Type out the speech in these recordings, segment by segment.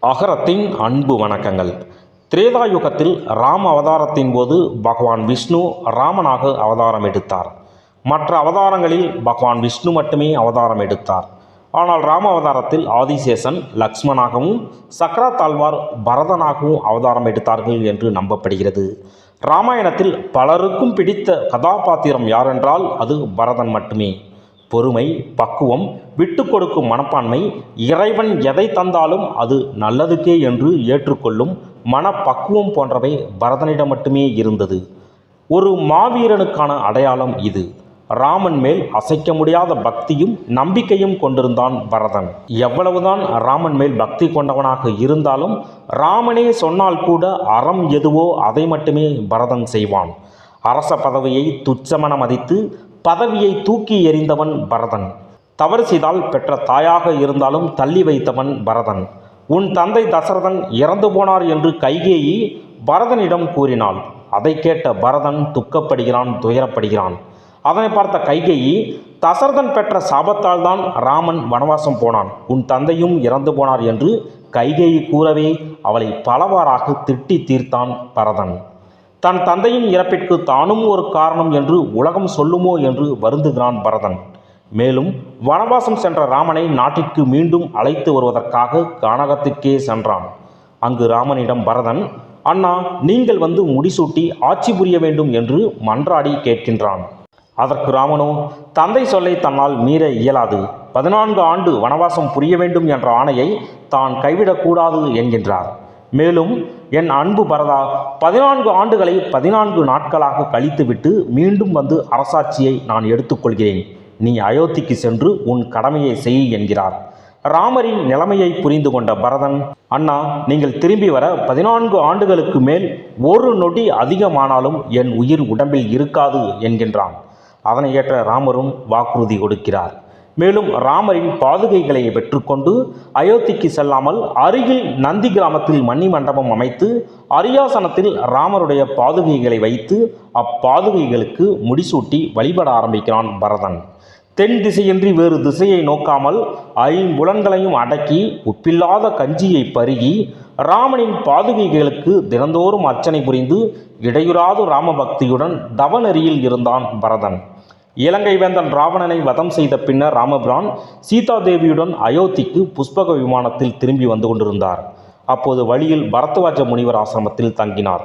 அகரத்தின் அன்பு வணக்கங்கள். திரேதாயுகத்தில் ராம அவதாரத்தின் போது பகவான் விஷ்ணு ராமனாக அவதாரம் எடுத்தார். மற்ற அவதாரங்களில் பகவான் விஷ்ணு மட்டுமே அவதாரம் எடுத்தார். ஆனால் ராம அவதாரத்தில் ஆதிசேஷன் லக்ஷ்மணாகவும் தாழ்வார் பரதனாகவும் அவதாரம் எடுத்தார்கள் என்று நம்பப்படுகிறது. ராமாயணத்தில் பலருக்கும் பிடித்த கதாபாத்திரம் யாரென்றால் அது பரதன் மட்டுமே. பொறுமை பக்குவம் விட்டு கொடுக்கும் மனப்பான்மை இறைவன் எதை தந்தாலும் அது நல்லதுக்கே என்று ஏற்றுக்கொள்ளும் மனப்பக்குவம் போன்றவை பரதனிடம் மட்டுமே இருந்தது. ஒரு மாவீரனுக்கான அடையாளம் இது. ராமன் மேல் அசைக்க முடியாத பக்தியும் நம்பிக்கையும் கொண்டிருந்தான் பரதன். எவ்வளவுதான் ராமன் மேல் பக்தி கொண்டவனாக இருந்தாலும் ராமனே சொன்னால் கூட அறம் எதுவோ அதை மட்டுமே பரதன் செய்வான். அரச பதவியை துச்சமென மதித்து பதவியை தூக்கி எறிந்தவன் பரதன். தவறு செய்தால் பெற்ற தாயாக இருந்தாலும் தள்ளி வைத்தவன் பரதன். உன் தந்தை தசரதன் இறந்து போனார் என்று கைகேயி பரதனிடம் கூறினாள். அதை கேட்ட பரதன் துக்கப்படுகிறான் துயரப்படுகிறான். அதனை பார்த்த கைகேயி தசரதன் பெற்ற சாபத்தால் தான் ராமன் வனவாசம் போனான். உன் தந்தையும் இறந்து போனார் என்று கைகேயி கூறவே அவளை பலவாறாக திட்டி தீர்த்தான் பரதன். தன் தந்தையின் இறப்பிற்கு தானும் ஒரு காரணம் என்று உலகம் சொல்லுமோ என்று வருந்துகிறான் பரதன். மேலும் வனவாசம் சென்ற ராமனை நாட்டிற்கு மீண்டும் அழைத்து வருவதற்காக கானகத்திற்கே சென்றான். அங்கு ராமனிடம் பரதன் அண்ணா நீங்கள் வந்து முடிசூட்டி ஆட்சி புரிய வேண்டும் என்று மன்றாடி கேட்கின்றான். அதற்கு ராமனோ தந்தை சொல்லை தன்னால் மீற இயலாது. பதினான்கு ஆண்டு வனவாசம் புரிய வேண்டும் என்ற ஆணையை தான் கைவிடக்கூடாது என்கின்றார். மேலும் என் அன்பு பரதா பதினான்கு ஆண்டுகளை பதினான்கு நாட்களாக கழித்துவிட்டு மீண்டும் வந்து அரசாட்சியை நான் எடுத்துக்கொள்கிறேன். நீ அயோத்திக்கு சென்று உன் கடமையை செய் என்கிறார். ராமரின் நிலைமையை புரிந்து கொண்ட பரதன் அண்ணா நீங்கள் திரும்பி வர பதினான்கு ஆண்டுகளுக்கு மேல் ஒரு நொடி அதிகமானாலும் என் உயிர் உடம்பில் இருக்காது என்கின்றான். அதனை ஏற்ற ராமரும் வாக்குறுதி கொடுக்கிறார். மேலும் ராமரின் பாதுகைகளை பெற்றுக்கொண்டு அயோத்திக்கு செல்லாமல் அருகில் நந்தி கிராமத்தில் மணி மண்டபம் அமைத்து அரியாசனத்தில் ராமருடைய பாதுகைகளை வைத்து அப்பாதுகைகளுக்கு முடிசூட்டி வழிபட ஆரம்பிக்கிறான் பரதன். தென் திசையின்றி வேறு திசையை நோக்காமல் ஐம்புலன்களையும் அடக்கி உப்பில்லாத கஞ்சியை பருகி ராமனின் பாதுகைகளுக்கு தினந்தோறும் அர்ச்சனை புரிந்து இடையுறாது ராமபக்தியுடன் தவநெறியில் இருந்தான் பரதன். இலங்கை வேந்தன் ராவணனை வதம் செய்த பின்னர் ராமபிரான் சீதாதேவியுடன் அயோத்திக்கு புஷ்பக விமானத்தில் திரும்பி வந்து கொண்டிருந்தார். அப்போது வழியில் பரத்வாஜ முனிவர் ஆசிரமத்தில் தங்கினார்.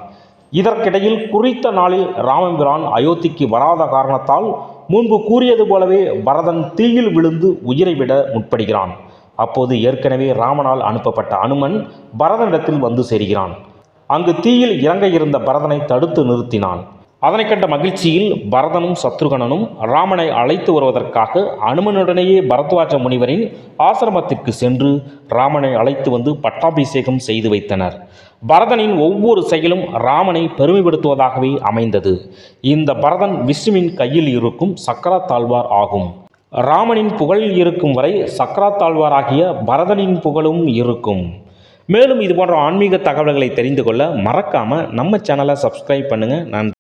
இதற்கிடையில் குறித்த நாளில் ராமபிரான் அயோத்திக்கு வராத காரணத்தால் முன்பு கூறியது போலவே பரதன் தீயில் விழுந்து உயிரை விட முற்படுகிறான். அப்போது ஏற்கனவே ராமனால் அனுப்பப்பட்ட அனுமன் பரதனிடத்தில் வந்து சேர்கிறான். அங்கு தீயில் இறங்க இருந்த பரதனை தடுத்து நிறுத்தினான். அதனை கண்ட மகிழ்ச்சியில் பரதனும் சத்ருகனனும் ராமனை அழைத்து வருவதற்காக அனுமனுடனேயே பரத்வாஜ முனிவரின் ஆசிரமத்திற்கு சென்று ராமனை அழைத்து வந்து பட்டாபிஷேகம் செய்து வைத்தனர். பரதனின் ஒவ்வொரு செயலும் ராமனை பெருமைப்படுத்துவதாகவே அமைந்தது. இந்த பரதன் விஷ்ணுவின் கையில் இருக்கும் சக்கரத்தாழ்வார் ஆகும். ராமனின் புகழ் இருக்கும் வரை சக்கராத்தாழ்வாராகிய பரதனின் புகழும் இருக்கும். மேலும் இது போன்ற ஆன்மீக தகவல்களை தெரிந்து கொள்ள மறக்காமல் நம்ம சேனலை சப்ஸ்கிரைப் பண்ணுங்கள் நன்றி.